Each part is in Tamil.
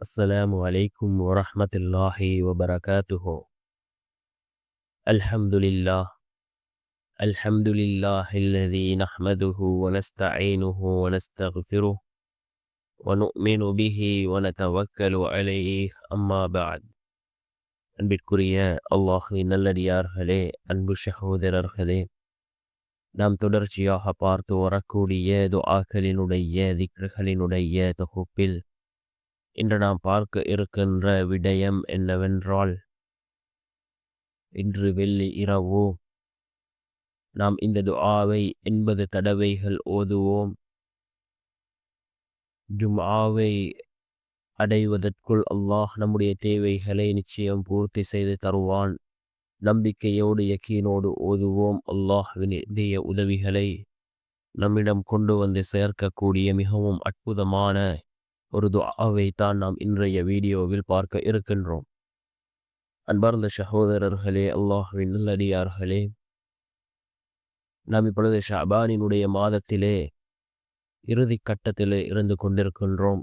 السلام عليكم ورحمة الله وبركاته الحمد لله الحمد لله الذي نحمده ونستعينه ونستغفره ونؤمن به ونتوكل عليه أما بعد அன்பிற்குரிய அல்லாஹின் நல்லடியார்களே அன்பு சகோதரர்களே நாம் தொடர்ச்சியாக பார்த்து வரக்கூடிய துஆக்களினுடைய திக்ருகளினுடைய தொகுப்பில் இன்று நாம் பார்க்க இருக்கின்ற விடயம் என்னவென்றால் இன்று வெள்ளி இரவு. நாம் இந்த துஆவை எண்பது தடவைகள் ஓதுவோம். ஜும்ஆவை அடைவதற்குள் அல்லாஹ் நம்முடைய தேவைகளை நிச்சயம் பூர்த்தி செய்து தருவான். நம்பிக்கையோடு யக்கீனோடு ஓதுவோம். அல்லாஹ்வினுடைய உதவிகளை நம்மிடம் கொண்டு வந்து சேர்க்கக்கூடிய மிகவும் அற்புதமான ஒரு துஆவை தான் நாம் இன்றைய வீடியோவில் பார்க்க இருக்கின்றோம். அன்பார்ந்த சகோதரர்களே அல்லாஹ்வின் நல்லடியார்களே. நாம் இப்பொழுது ஷாபானினுடைய மாதத்திலே இறுதி கட்டத்திலே இருந்து கொண்டிருக்கின்றோம்.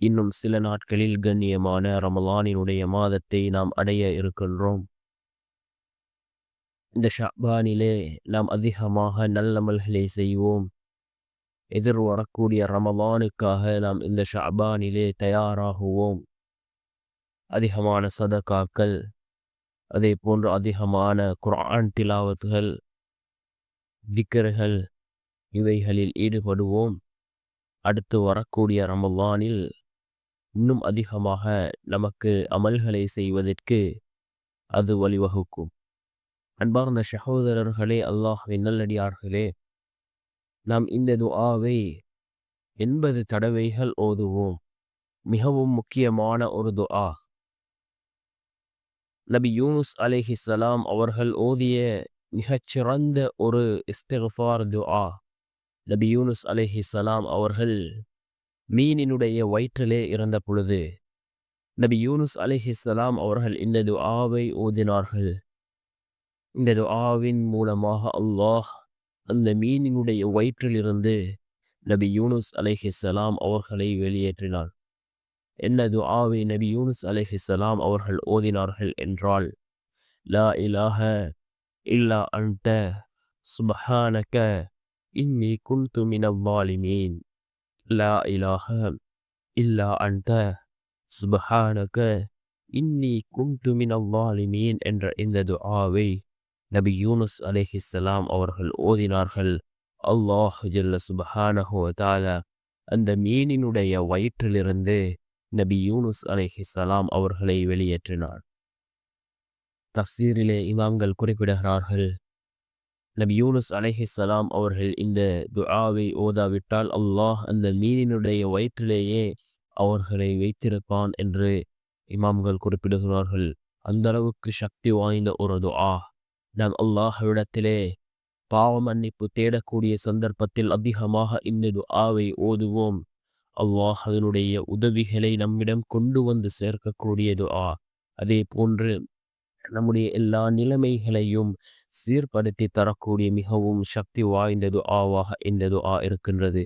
இன்னும் சில நாட்களில் கண்ணியமான ரமலானினுடைய மாதத்தை நாம் அடைய இருக்கின்றோம். இந்த ஷாபானிலே நாம் அதிகமாக நல்லமல்களை செய்வோம். எதிர் வரக்கூடிய ரமலானுக்காக நாம் இந்த ஷாபானிலே தயாராகுவோம். அதிகமான சதகாக்கள் அதே போன்று அதிகமான குரான் திலாவத்துகள் திக்கர்கள் இவைகளில் ஈடுபடுவோம். அடுத்து வரக்கூடிய ரமலானில் இன்னும் அதிகமாக நமக்கு அமல்களை செய்வதற்கு அது வழிவகுக்கும். அன்பார்ந்த சகோதரர்களே அல்லாஹ் நல்லடியார்களே நாம் இந்த துஆவை எண்பது தடவைகள் ஓதுவோம். மிகவும் முக்கியமான ஒரு துஆ. நபி யூனுஸ் அலைஹிஸ்ஸலாம் அவர்கள் ஓதிய மிகச்சிறந்த ஒரு இஸ்திஃபார் துஆ. நபி யூனுஸ் அலைஹிஸ்ஸலாம் அவர்கள் மீனினுடைய வயிற்றிலே இறந்த பொழுது நபி யூனுஸ் அலைஹிஸ்ஸலாம் அவர்கள் இந்த துஆவை ஓதினார்கள். இந்த துஆவின் மூலமாக அல்லாஹ் அந்த மீனினுடைய வயிற்றிலிருந்து நபி யூனுஸ் அலைஹிசலாம் அவர்களை வெளியேற்றினார் என்னது துஆவை நபி யூனுஸ் அலைஹிசலாம் அவர்கள் ஓதினார்கள் என்றால் லா இலாஹ இல்லா அண்ட சுபஹானக இன்னி குன்து மினவாலிமீன் லா இலாஹ இல்லா அண்ட சுபஹானக இன்னி குன்து மினவாலிமீன் என்ற இந்த துஆவை நபி யூனுஸ் அலைஹிஸ்ஸலாம் அவர்கள் ஓதினார்கள் அல்லாஹ் ஜல்ல சுபஹானஹு தாலா அந்த மீனினுடைய வயிற்றிலிருந்து நபி யூனுஸ் அலைஹிஸ்ஸலாம் அவர்களை வெளியேற்றினார். தஃசீரிலே இமாம்கள் குறிப்பிடுகிறார்கள் நபி யூனுஸ் அலைஹிஸ்ஸலாம் அவர்கள் இந்த துஆவை ஓதாவிட்டால் அல்லாஹ் அந்த மீனினுடைய வயிற்றிலேயே அவர்களை வைத்திருப்பான் என்று இமாம்கள் குறிப்பிடுகிறார்கள். அந்த அளவுக்கு சக்தி வாய்ந்த ஒரு துஆ. நாம் அல்லாஹ்விடத்திலே பாவ மன்னிப்பு தேடக்கூடிய சந்தர்ப்பத்தில் அதிகமாக இந்த துஆவை ஓதுவோம். அல்லாஹ் அதனுடைய உதவிகளை நம்மிடம் கொண்டு வந்து சேர்க்கக்கூடிய துஆ. அதே போன்று நம்முடைய எல்லா நிலைமைகளையும் சீர்படுத்தி தரக்கூடிய மிகவும் சக்தி வாய்ந்தது ஆவாக இந்த துஆ இருக்கின்றது.